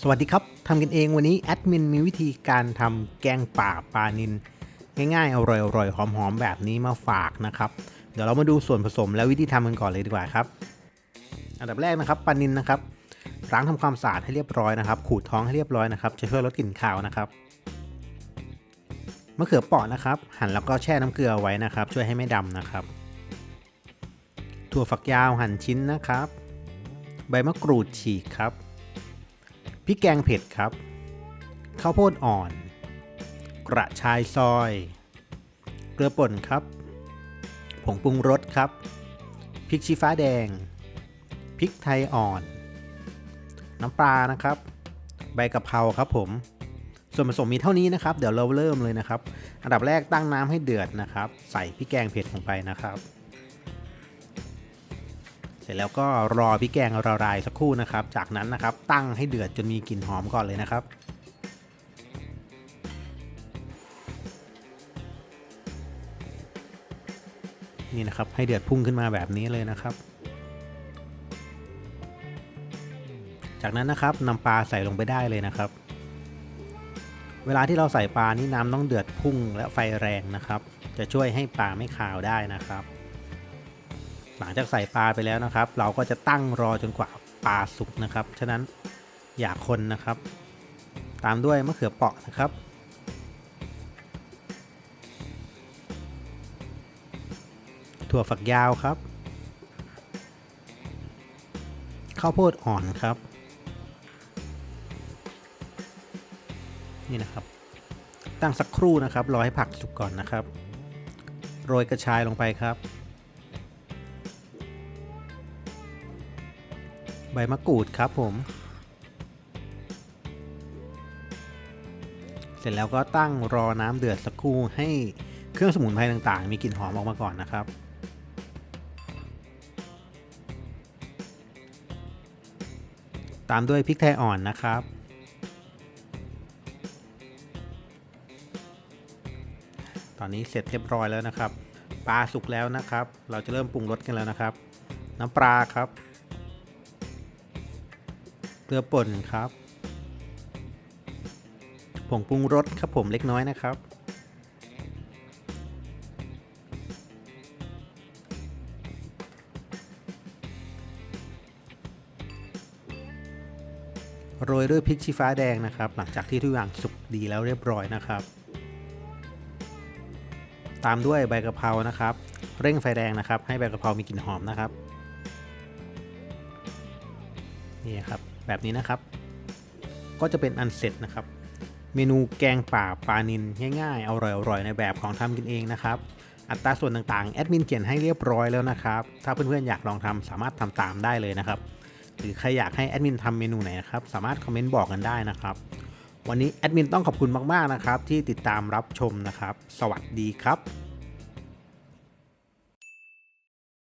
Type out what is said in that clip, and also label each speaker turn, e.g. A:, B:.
A: สวัสดีครับทำกันเองวันนี้แอดมินมีวิธีการทำแกงป่าปลานินง่ายๆอร่อยๆหอมๆแบบนี้มาฝากนะครับ เดี๋ยวเรามาดูส่วนผสมและวิธีทำกันก่อนเลยดีกว่าครับ อันดับแรกนะครับปลานินนะครับล้างทำความสะอาดให้เรียบร้อยนะครับ ขูดท้องให้เรียบร้อยนะครับ จะช่วยลดกลิ่นคาวนะครับมะเขือเปราะนะครับ หั่นแล้วก็แช่น้ำเกลือไว้นะครับ ช่วยให้ไม่ดำนะครับถั่วฝักยาวหั่นชิ้นนะครับ ใบมะกรูดฉีกครับ พริกแกงเผ็ดครับ ข้าวโพดอ่อน กระชายซอย เกลือป่นครับ ผงปรุงรสครับ พริกชี้ฟ้าแดง พริกไทยอ่อน น้ำปลานะครับ ใบกะเพราครับผม ส่วนผสมมีเท่านี้นะครับ เดี๋ยวเราเริ่มเลยนะครับ อันดับแรกตั้งน้ำให้เดือดนะครับ ใส่พริกแกงเผ็ดลงไปนะครับ เสร็จแล้วก็รอพริกแกงละลายสักครู่นะครับ จากนั้นนะครับตั้งให้เดือดจนมีกลิ่นหอมก่อนเลยนะครับนี่นะครับให้เดือดพุ่งขึ้นมาแบบนี้เลยนะครับ จากนั้นนะครับนำปลาใส่ลงไปได้เลยนะครับ เวลาที่เราใส่ปลานี่น้ำต้องเดือดพุ่งและไฟแรงนะครับ จะช่วยให้ปลาไม่คาวได้นะครับ หลังจากใส่ปลาไปแล้วนะครับ เราก็จะตั้งรอจนกว่าปลาสุกนะครับ ฉะนั้นอย่าคนนะครับ ตามด้วยมะเขือเปราะนะครับ ถั่วฝักยาวครับ ข้าวโพดอ่อนครับ นี่นะครับ ตั้งสักครู่นะครับ รอให้ผักสุกก่อนนะครับ โรยกระชายลงไปครับ ใบมะกรูดครับผม เสร็จแล้วก็ตั้งรอน้ำเดือดสักครู่ให้เครื่องสมุนไพรต่างๆ มีกลิ่นหอมออกมาก่อนนะครับตามด้วยพริกไทยอ่อนนะครับ ตอนนี้เสร็จเรียบร้อยแล้วนะครับ ปลาสุกแล้วนะครับ เราจะเริ่มปรุงรสกันแล้วนะครับ น้ำปลาครับ เกลือป่นครับ ผงปรุงรสครับผมเล็กน้อยนะครับ โรยด้วยพริกชี้ฟ้าแดงนะครับ หลังจากที่ทุกอย่างสุกดีแล้วเรียบร้อยนะครับ ตามด้วยใบกะเพรานะครับ เร่งไฟแดงนะครับ ให้ใบกะเพรามีกลิ่นหอมนะครับนี่ครับ แบบนี้นะครับ ก็จะเป็นอันเสร็จนะครับ เมนูแกงป่าปลานินง่ายๆอร่อยๆในแบบของทำกินเองนะครับ อัตราส่วนต่างๆแอดมินเขียนให้เรียบร้อยแล้วนะครับ ถ้าเพื่อนๆอยากลองทำสามารถทำตามได้เลยนะครับ หรือใครอยากให้แอดมินทำเมนูไหนนะครับ สามารถคอมเมนต์บอกกันได้นะครับ วันนี้แอดมินต้องขอบคุณมากๆนะครับ ที่ติดตามรับชมนะครับ สวัสดีครับ